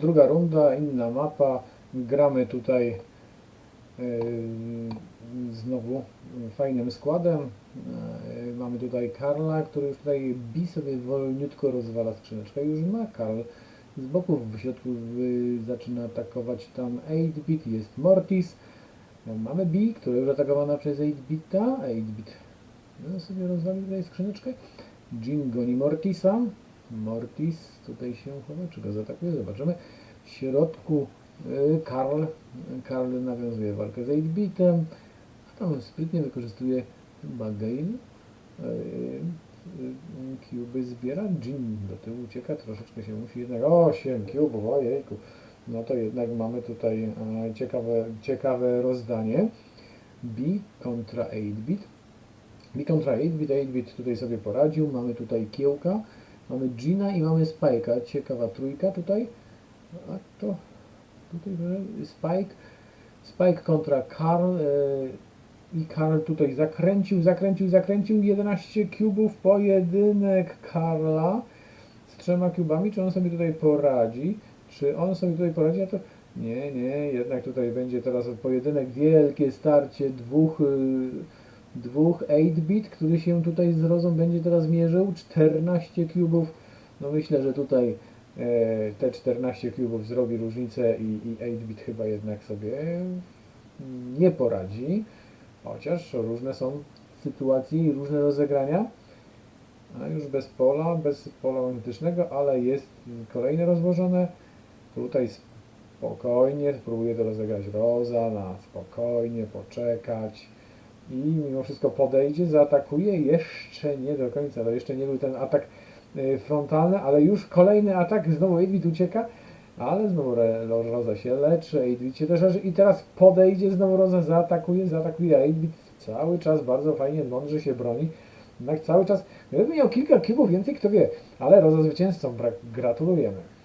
Druga runda, inna mapa. Gramy tutaj yy, znowu fajnym składem. Yy, Mamy tutaj Karla, który już tutaj bi sobie wolniutko rozwala skrzyneczkę. Już ma Karl. Z boku w środku zaczyna atakować tam 8-bit, jest Mortis. No, Mamy B, która już atakowana przez 8-bita. 8-bit no, sobie rozwalił tutaj skrzyneczkę. Jin goni Mortisa. Mortis tutaj się chowa, czy go zaatakuje? Zobaczymy. W środku y, Karl. Karl nawiązuje walkę z 8-bitem. A tam sprytnie wykorzystuje chyba Gale. Y, y, zbiera. Jin do tyłu ucieka. Troszeczkę się musi jednak... 8 cubów, ojejku. No to jednak mamy tutaj ciekawe, ciekawe rozdanie. B kontra 8-bit. B kontra 8-bit, 8-bit tutaj sobie poradził. Mamy tutaj Kiełka, mamy Gina i mamy Spike'a. Ciekawa trójka tutaj. A to tutaj Spike. Spike kontra Karl. e, I Karl tutaj zakręcił, zakręcił, zakręcił. 11 kubów, pojedynek Karla z trzema kubami. Czy on sobie tutaj poradzi? Czy on sobie tutaj poradzi? A to nie, nie, jednak tutaj będzie teraz pojedynek, wielkie starcie dwóch, y, dwóch 8-bit, który się tutaj z Rozą będzie teraz mierzył. 14 kubów. No myślę, że tutaj e, te 14 kubów zrobi różnicę i, i 8-bit chyba jednak sobie nie poradzi. Chociaż różne są sytuacje i różne rozegrania. A już bez pola, bez pola magnetycznego, ale jest kolejne rozłożone. Tutaj spokojnie, spróbuję to rozegrać Roza, na spokojnie, poczekać i mimo wszystko podejdzie, zaatakuje, jeszcze nie do końca, to jeszcze nie był ten atak y, frontalny, ale już kolejny atak, znowu Edwid ucieka, ale znowu Roza się leczy, Edwid się też leczy i teraz podejdzie, znowu Roza zaatakuje, zaatakuje, Edwid cały czas bardzo fajnie, mądrze się broni, jednak cały czas, gdyby miał kilka kubów więcej, kto wie, ale Roza zwycięzcą, gratulujemy.